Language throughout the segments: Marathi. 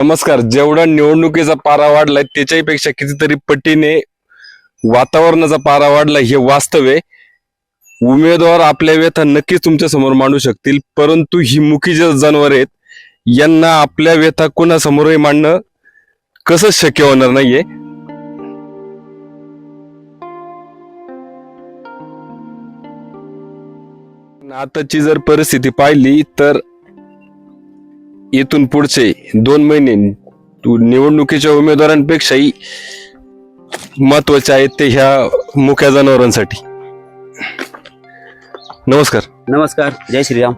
नमस्कार. जेवढा निवडणुकीचा पारा वाढलाय त्याच्याही पेक्षा कितीतरी पटीने वातावरणाचा पारा वाढला हे वास्तव आहे. उमेदवार आपल्या व्यथा नक्कीच तुमच्यासमोर मांडू शकतील परंतु ही मुखी जे जनावर आहेत यांना आपल्या व्यथा कोणासमोरही मांडणं कसं शक्य होणार नाहीये? आताची जर परिस्थिती पाहिली तर इथून पुढचे दोन महिने तू निवडणुकीच्या उमेदवारांपेक्षाही महत्त्वाचे आहेत ते ह्या मुक्या जनावरांसाठी. नमस्कार. नमस्कार. जय श्रीराम.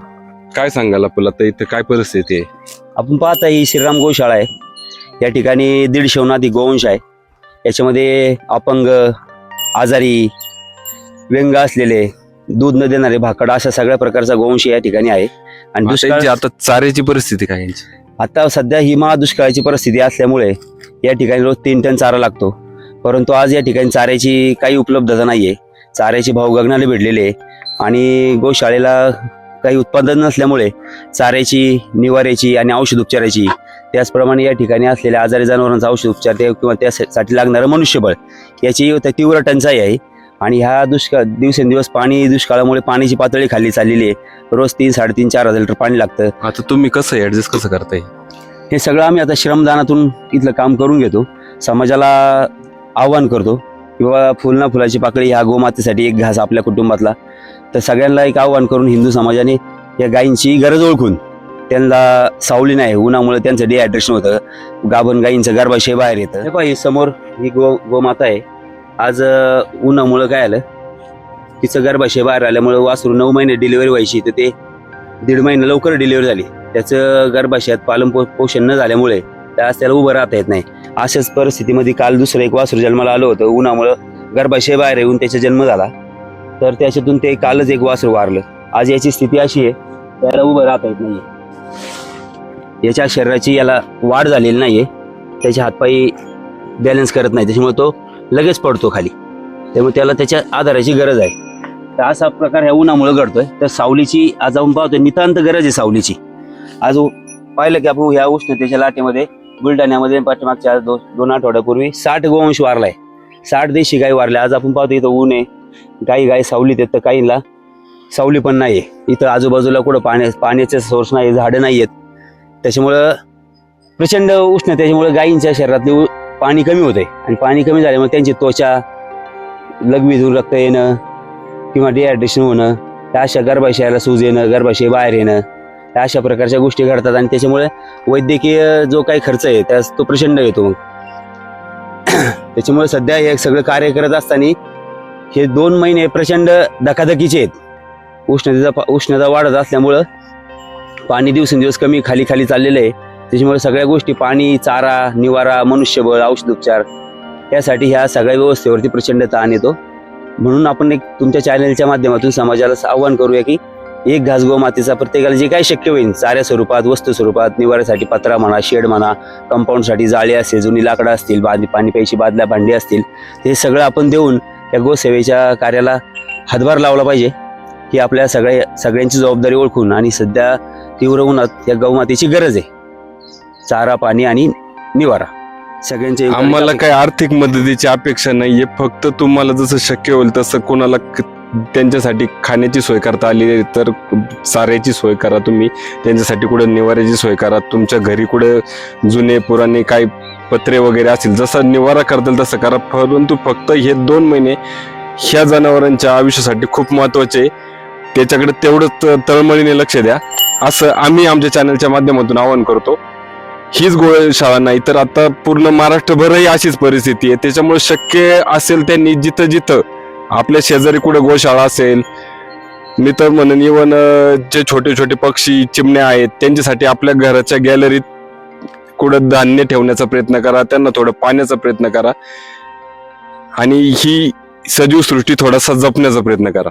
काय सांगाल आपल्याला आता इथं काय परिस्थिती आहे? आपण पाहता ही श्रीराम गोशाळा आहे. या ठिकाणी दीडशेहून अधिक गोवंश आहे. याच्यामध्ये अपंग आजारी व्यंग असलेले दूध न देणारे भाकड अशा सगळ्या प्रकारचा गोवंश या ठिकाणी आहे. आणि दुष्काळ आता चाऱ्याची परिस्थिती काय यांची? आता सध्या ही महादुष्काळाची परिस्थिती असल्यामुळे या ठिकाणी रोज तीन टन चारा लागतो. परंतु आज या ठिकाणी चाऱ्याची काही उपलब्धता नाहीये. चाऱ्याचे भाव गगनाला भिडलेले आहे. आणि गोशाळेला काही उत्पादन नसल्यामुळे चाऱ्याची निवाऱ्याची आणि औषध उपचाराची त्याचप्रमाणे या ठिकाणी असलेल्या आजारी जनावरांचा औषध उपचार ते किंवा त्यासाठी लागणारं मनुष्यबळ याची तीव्र टंचाई आहे. आणि ह्या दुष्काळ दिवसेंदिवस पाणी दुष्काळामुळे पाण्याची पातळी खाली चाललेली आहे. रोज तीन साडेतीन चार हजार लिटर पाणी लागतं. आता तुम्ही कसं ऍडजस्ट कसं करताय? हे सगळं आम्ही आता श्रमदानातून इथलं काम करून घेतो. समाजाला आव्हान करतो किंवा फुल ना फुलाची पाकळी ह्या गोमातेसाठी एक घास आपल्या कुटुंबातला. तर सगळ्यांना एक आव्हान करून हिंदू समाजाने या गायींची गरज ओळखून त्यांना सावली नाही उन्हामुळे त्यांचं डिहायड्रेशन होतं. गाभण गायींचं गर्भाशय बाहेर येतं. हे ही समोर ही गो गोमाता आहे. आज उन्हामुळं काय आलं? तिचं गर्भाशय बाहेर आल्यामुळं वासरू नऊ महिने डिलिव्हरी व्हायची तर ते दीड महिने लवकर डिलिव्हरी झाली. त्याचं गर्भाशयात पालन पो- पोषण न झाल्यामुळे त्यास त्याला उभं राहता येत नाही. अशाच परिस्थितीमध्ये काल दुसरं एक वासरू जन्माला आलं होतं. उन्हामुळं गर्भाशय बाहेर येऊन त्याचा जन्म झाला. तर त्याच्यातून ते कालच एक वासरू वारलं. आज याची स्थिती अशी आहे त्याला उभं राहता येत नाहीये. याच्या शरीराची याला वाढ झालेली नाही आहे त्याचे हातपायी बॅलन्स करत नाही. त्याच्यामुळे तो लगेच पडतो खाली. त्यामुळे त्याला त्याच्या आधाराची गरज आहे. तर असा प्रकार ह्या उन्हामुळे घडतोय. तर सावलीची आज आपण पाहतोय नितांत गरज आहे सावलीची. आज पाहिलं की आपण ह्या उष्णतेच्या लाटेमध्ये बुलढाण्यामध्ये पाठीमागच्या दो, दोन आठवड्यापूर्वी साठ गोवंश वारलाय. साठ देशी गाई वारल्या. आज आपण पाहतो इथं ऊन आहे. गाई गाई सावलीत आहेत तर काहींना सावली पण नाही आहे इथं आजूबाजूला कुठं पाण्या पाण्याचे सोर्स नाही झाडं नाही आहेत त्याच्यामुळं प्रचंड उष्ण त्याच्यामुळे गायींच्या शरीरातली पाणी कमी होते आणि पाणी कमी झाल्यामुळे त्यांची त्वचा लघवीतून रक्त येणं किंवा डिहायड्रेशन होणं त्या अशा गर्भाशयाला सूज येणं गर्भाशय बाहेर येणं त्या अशा प्रकारच्या गोष्टी घडतात. आणि त्याच्यामुळे वैद्यकीय जो काही खर्च आहे त्यास तो प्रचंड येतो मग. त्याच्यामुळे सध्या हे सगळं कार्य करत असताना हे दोन महिने प्रचंड धकाधकीचे आहेत. उष्णतेचा पा- उष्णता वाढत असल्यामुळं पाणी दिवसेंदिवस कमी खाली खाली चाललेलं आहे. त्याच्यामुळे सगळ्या गोष्टी पाणी चारा निवारा मनुष्यबळ औषधोपचार यासाठी ह्या सगळ्या व्यवस्थेवरती प्रचंड ताण येतो. म्हणून आपण एक तुमच्या चॅनलच्या माध्यमातून समाजाला आव्हान करूया की एक घास गोमातेचा प्रत्येकाला जे काही शक्य होईल चाऱ्या स्वरूपात वस्तू स्वरूपात निवाऱ्यासाठी पत्रा म्हणा शेड म्हणा कंपाऊंडसाठी जाळी असेल जुनी लाकडं असतील बांध पाणी प्यायची बादल्या भांडी असतील हे सगळं आपण देऊन या गोसेवेच्या कार्याला हातभार लावला पाहिजे. ही आपल्या सगळ्या सगळ्यांची जबाबदारी ओळखून आणि सध्या तीव्र उन्हात या गौमातेची गरज आहे. चारा पाणी आणि निवारा. सगळ्यांचे आम्हाला काही आर्थिक मदतीची अपेक्षा नाहीये फक्त तुम्हाला जसं शक्य होईल तसं कोणाला त्यांच्यासाठी खाण्याची सोय करता आली तर चाऱ्याची सोय करा तुम्ही. त्यांच्यासाठी कुठे निवाऱ्याची सोय करा. तुमच्या घरी कुठे जुने पुराणे काही पत्रे वगैरे असतील जसं निवारा करताल तसं करा. परंतु फक्त हे दोन महिने ह्या जनावरांच्या आयुष्यासाठी खूप महत्त्वाचे आहे. त्याच्याकडे तेवढंच तळमळीने लक्ष द्या. असं आम्ही आमच्या चॅनलच्या माध्यमातून आवाहन करतो. हीच गोळशाळा नाही तर आता पूर्ण महाराष्ट्रभरही अशीच परिस्थिती आहे. त्याच्यामुळे शक्य असेल त्यांनी जिथं जिथं आपल्या शेजारी कुठे गोशाळा असेल मी तर म्हणेन इवन जे छोटे छोटे पक्षी चिमण्या आहेत त्यांच्यासाठी आपल्या घराच्या गॅलरीत कुठं धान्य ठेवण्याचा प्रयत्न करा त्यांना थोडं पाण्याचा प्रयत्न करा आणि ही सजीव सृष्टी थोडासा जपण्याचा प्रयत्न करा.